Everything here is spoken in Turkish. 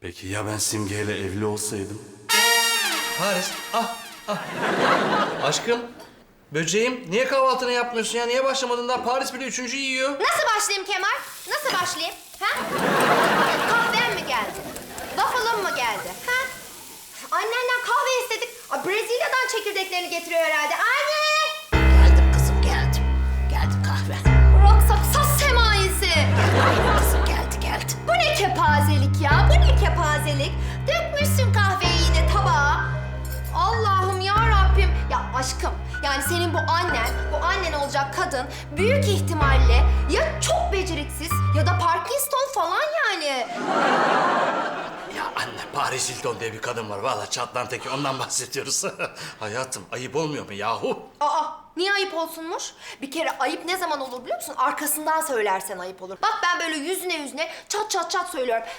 Peki ya ben Simge ile evli olsaydım? Paris, ah, ah. Aşkım, böceğim, niye kahvaltını yapmıyorsun ya? Niye başlamadın daha? Paris bile üçüncü yiyor. Nasıl başlayayım Kemal? Nasıl başlayayım? Ha? Kahven mi geldi? Waffle'ın mı geldi? Ha? Annenden kahve istedik. Aa, Brezilya'dan çekirdeklerini getiriyor herhalde. Anne! Kepazelik? Dökmüşsün kahveyi yine tabağa. Allah'ım ya Rabbim. Ya aşkım yani senin bu annen, bu annen olacak kadın büyük ihtimalle ya çok beceriksiz ya da Parkinson falan yani. Ya anne, Paris Hilton diye bir kadın var. Vallahi çatlan teki, ondan bahsediyoruz. Hayatım, ayıp olmuyor mu yahu? Aa niye ayıp olsunmuş? Bir kere ayıp ne zaman olur biliyor musun? Arkasından söylersen ayıp olur. Bak ben böyle yüzüne yüzüne çat çat çat söylüyorum.